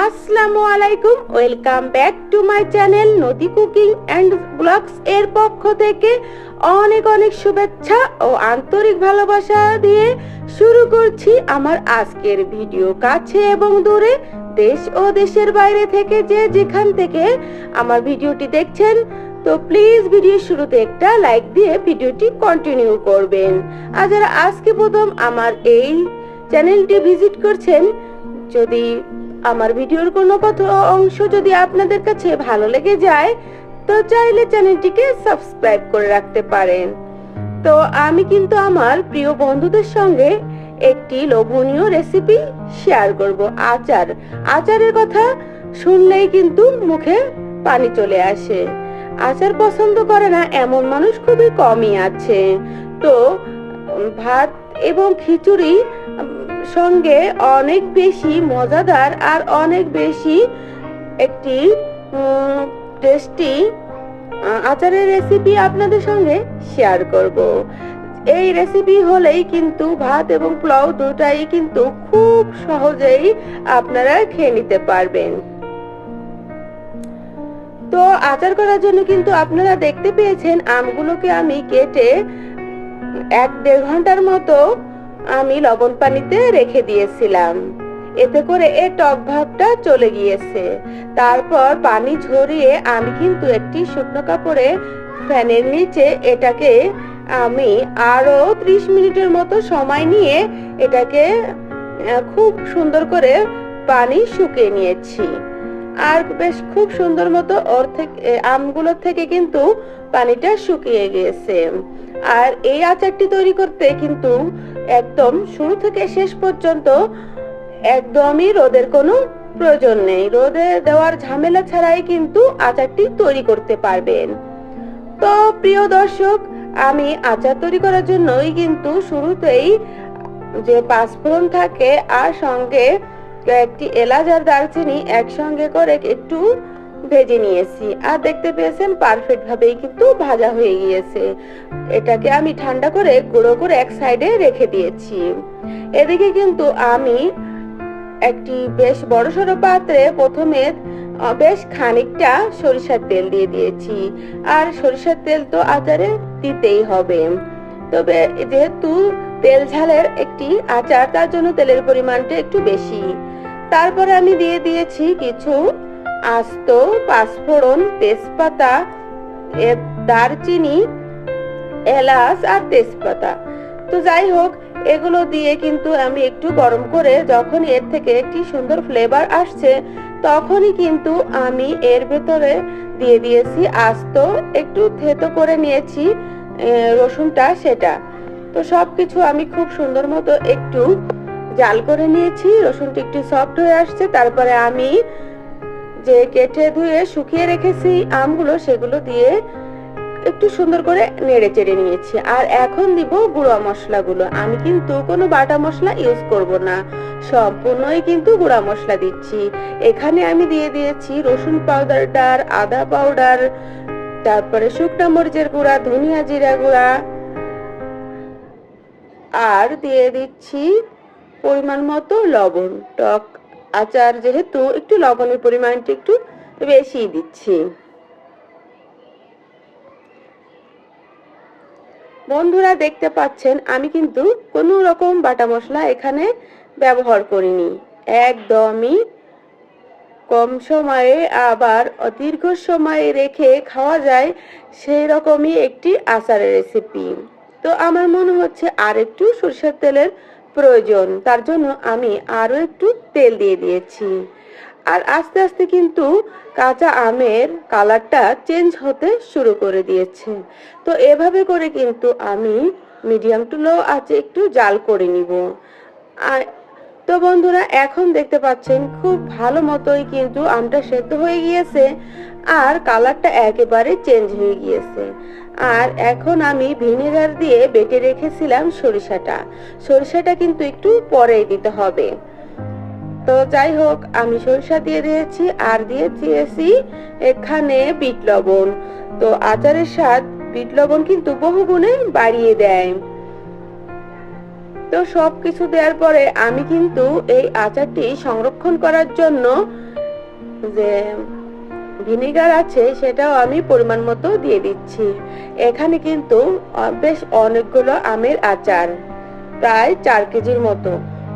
আসসালামু আলাইকুম, welcome back to my channel Nodi cooking and blogs এর পক্ষ থেকে অনেক অনেক শুভেচ্ছা ও আন্তরিক ভালোবাসা দিয়ে শুরু করছি আমার আজকের ভিডিও কাছে এবং দূরে, দেশ ও দেশের বাইরে থেকে যে যেখান থেকে আমার ভিডিওটি দেখছেন। তো প্লিজ ভিডিও শুরুতে একটা লাইক দিয়ে ভিডিওটি কন্টিনিউ করবেন। আর যারা আজকে প্রথম আমার এই চ্যানেলটি ভিজিট করছেন, যদি আমার ভিডিওর কোনো কথা অংশ যদি আপনাদের কাছে ভালো লেগে যায়, তো চাইলে চ্যানেলটিকে সাবস্ক্রাইব করে রাখতে পারেন। তো আমি কিন্তু আমার প্রিয় বন্ধুদের সঙ্গে একটি লোভনীয় রেসিপি শেয়ার করব। আচার। আচারের কথা শুনলেই কিন্তু মুখে পানি চলে আসে। আচার পছন্দ করে না এমন মানুষ খুবই কমই আছে। তো ভাত এবং খিচুড়ি সঙ্গে অনেক বেশি মজাদার আর অনেক বেশি একটি টেস্টি আচারের রেসিপি আপনাদের সঙ্গে শেয়ার করব। এই রেসিপি হলেই কিন্তু ভাত এবং পোলাও দুটাই কিন্তু খুব সহজেই আপনারা খেয়ে নিতে পারবেন। তো আচার করার জন্য কিন্তু আপনারা দেখতে পেয়েছেন আমগুলোকে আমি কেটে এক দেড় ঘণ্টার মতো আমি লবণ পানিতে রেখে দিয়েছিলাম। এতে করে এ টক ভাবটা চলে গিয়েছে। তারপর পানি ঝরিয়ে আমি কিন্তু একটি শুকনো কাপড়ে ফ্যানের নিচে এটাকে আমি আরও ত্রিশ মিনিটের মতো সময় নিয়ে এটাকে খুব সুন্দর করে পানি শুকিয়ে নিয়েছি। আর বেশ খুব সুন্দর মতো ওর থেকে আমগুলোর থেকে কিন্তু পানিটা শুকিয়ে গিয়েছে। আর এই আচারটি তৈরি করতে কিন্তু একদম শুরু থেকে শেষ পর্যন্ত একদমই রোদের কোনো প্রয়োজন নেই। রোদে দেওয়ার ঝামেলা ছাড়াই কিন্তু আচারটি তৈরি করতে পারবেন। তো প্রিয় দর্শক, আমি আচার তৈরি করার জন্যই কিন্তু শুরুতেই যে পাঁচফোড়ন থাকে আর সঙ্গে একটি এলাচ আর দারচিনি একসঙ্গে করে একটু ভেজে নিয়েছি। আর দেখতে পেয়েছেন পারফেক্ট ভাবেই কিন্তু ভাজা হয়ে গিয়েছে। এটাকে আমি ঠান্ডা করে গুঁড়ো করে এক সাইডে রেখে দিয়েছি। এদিকে কিন্তু আমি একটি বেশ বড় সড়ো পাত্রে প্রথমে বেশ খানিকটা সরিষার তেল দিয়ে দিয়েছি। আর সরিষার তেল তো আচারে দিতেই হবে। তবে যেহেতু তেল ঝালের একটি আচার, তার জন্য তেলের পরিমাণটা একটু বেশি। তারপরে আমি দিয়ে দিয়েছি কিছু আস্ত, পাঁচফোড়ন, তেজপাতা দারচিনি, এলাচ আর তেজপাতা। তো যাই হোক, এগুলো দিয়ে কিন্তু আমি একটু গরম করে যখন এর থেকে একটি সুন্দর ফ্লেভার আসছে, তখনই কিন্তু আমি এর ভেতরে দিয়ে দিয়েছি আস্ত, একটু থেতো করে নিয়েছি রসুনটা, সেটা। তো সব কিছু আমি খুব সুন্দর মতো একটু জাল করে নিয়েছি, রসুনটি একটু সফট হয়ে আসছে, তারপরে আমি যে কেটে ধুয়ে শুকিয়ে রেখেছি আমগুলো, সেগুলো দিয়ে একটু সুন্দর করে নেড়ে চেড়ে নিয়েছি। আর এখন দিব গুঁড়া মশলাগুলো। আমি কিন্তু কোনো বাটা মশলা ইউজ করব না। সম্পূর্ণই কিন্তু গুঁড়া মশলা দিচ্ছি। এখানে আমি দিয়ে দিয়েছি রসুন পাউডারটার আদা পাউডার তারপরে শুকনা মরিচের গুঁড়া, ধনিয়া জিরা গুঁড়া। আর দিয়ে দিচ্ছি পরিমাণ মতো লবণ। টক আচার যেহেতু একটু লবণের পরিমাণটা একটু বেশি দিচ্ছি। বন্ধুরা দেখতে পাচ্ছেন, আমি কিন্তু কোনো রকম বাটা মশলা এখানে ব্যবহার করিনি। একদমই কম সময়ে আবার দীর্ঘ সময়ে রেখে খাওয়া যায় সেই রকমই একটি আচারের রেসিপি তো আমার মনে হচ্ছে আর একটু সরষের তেলের প্রয়োজন। তার জন্য আমি আরও একটু তেল দিয়ে দিয়েছি। আর আস্তে আস্তে কিন্তু কাঁচা আমের কালারটা চেঞ্জ হতে শুরু করে দিয়েছে। তো এভাবে করে কিন্তু আমি মিডিয়াম টু লো আছে একটু জাল করে নিব। তো বন্ধুরা, এখন দেখতে পাচ্ছেন খুব ভালো মতোই কিন্তু আমটা সেদ্ধ হয়ে গিয়েছে। আর কালারটা একেবারে চেঞ্জ হয়ে গিয়েছে। আর এখন আমি ভিনেগার দিয়ে বেটে রেখেছিলাম সরিষাটা। সরিষাটা কিন্তু একটু পরেই দিতে হবে। তো যাই হোক, আমি সরিষা দিয়ে দিয়েছি আর দিয়ে দিয়েছি এখানে বিট লবণ। তো আচারের স্বাদ বিট লবণ কিন্তু বহুগুণে বাড়িয়ে দেয়। তো সব কিছু দেওয়ার পরে আমি কিন্তু এই আচারটি সংরক্ষণ করার জন্য যে ভিনেগার আছে, সেটাও আমি পরিমাণ মতো দিয়ে দিচ্ছি। এখানে কিন্তু বেশ অনেকগুলো আমের আচার, প্রায় চার কেজির মতো।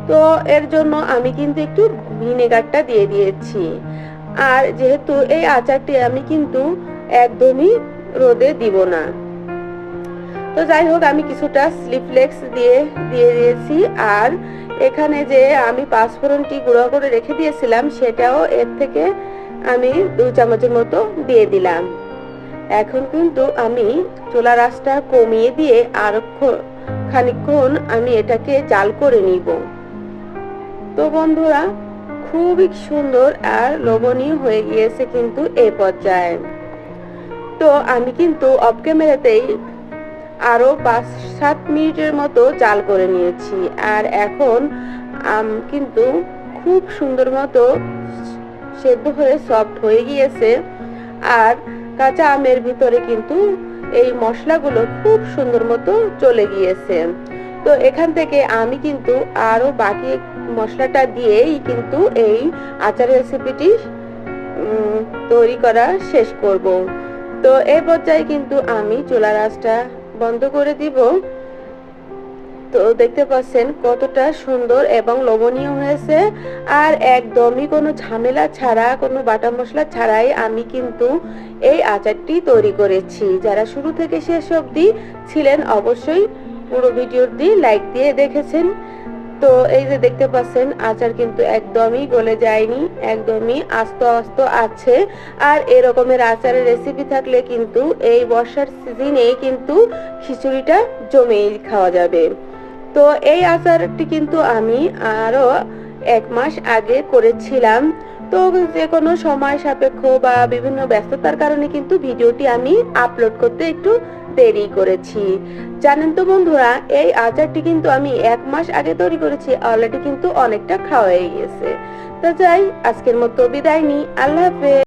তো এর জন্য আমি কিন্তু একটু ভিনেগারটা দিয়ে দিয়েছি। আর যেহেতু এই আচারটি আমি কিন্তু একদমই রোদে দিব না। তো যাই হোক, আমি কিছুটা স্লিপলেক্স দিয়ে দিয়ে দিয়েছি। আর এখানে যে আমি পাঁচফোড়নটি গুঁড়ো করে রেখে দিয়েছিলাম, সেটাও এর থেকে আমি দু চামচের মতো দিয়ে দিলাম। এখন কিন্তু আমি চুলা রাসটা কমিয়ে দিয়ে আর খানিকক্ষণ আমি এটাকে জাল করে নিব। তো বন্ধুরা, খুবই সুন্দর আর লোভনীয় হয়ে গিয়েছে কিন্তু এই পর্যায়ে। তো আমি কিন্তু অফ ক্যামেরাতেই আরও পাঁচ সাত মিনিটের মতো জাল করে নিয়েছি। আর এখন কিন্তু খুব সুন্দর মতো সেদ্ধ হয়ে সফট হয়ে গিয়েছে। আর কাঁচা আমের ভিতরে কিন্তু এই মশলাগুলো খুব সুন্দর মতো চলে গিয়েছে। তো এখান থেকে আমি কিন্তু আরও বাকি মশলাটা দিয়েই কিন্তু এই আচার রেসিপিটি তৈরি করা শেষ করব। তো এই পর্যায়ে কিন্তু আমি চুলা রাসটা বন্ধ করে দিব। তো দেখতে পাচ্ছেন কতটা সুন্দর এবং লোভনীয় হয়েছে। আর একদমই কোনো ঝামেলা ছাড়া, কোনো বাটা মশলা ছাড়াই আমি কিন্তু এই আচারটি তৈরি করেছি। যারা শুরু থেকে শেষ অবধি ছিলেন অবশ্যই পুরো ভিডিওটি লাইক দিয়ে দেখেছেন। তো এই যে দেখতে পাচ্ছেন, আচার কিন্তু একদমই গলে যায়নি, একদমই আস্ত আস্ত আছে। আর এরকমের আচারের রেসিপি থাকলে কিন্তু এই বর্ষার সিজনে কিন্তু খিচুড়িটা জমেই খাওয়া যাবে। তো এই আচারটি কিন্তু আমি আরও এক মাস আগে করেছিলাম। তো যে কোনো সময় সাপেক্ষ বা বিভিন্ন ব্যস্ততার কারণে কিন্তু ভিডিওটি আমি আপলোড করতে একটু দেরি করেছি। জানেন তো বন্ধুরা, এই আচারটি কিন্তু আমি এক মাস আগে তৈরি করেছি অলরেডি কিন্তু অনেকটা খাওয়া হয়ে গেছে তো যাই, আজকের মতো বিদায় নি আল্লাহ হাফেজ।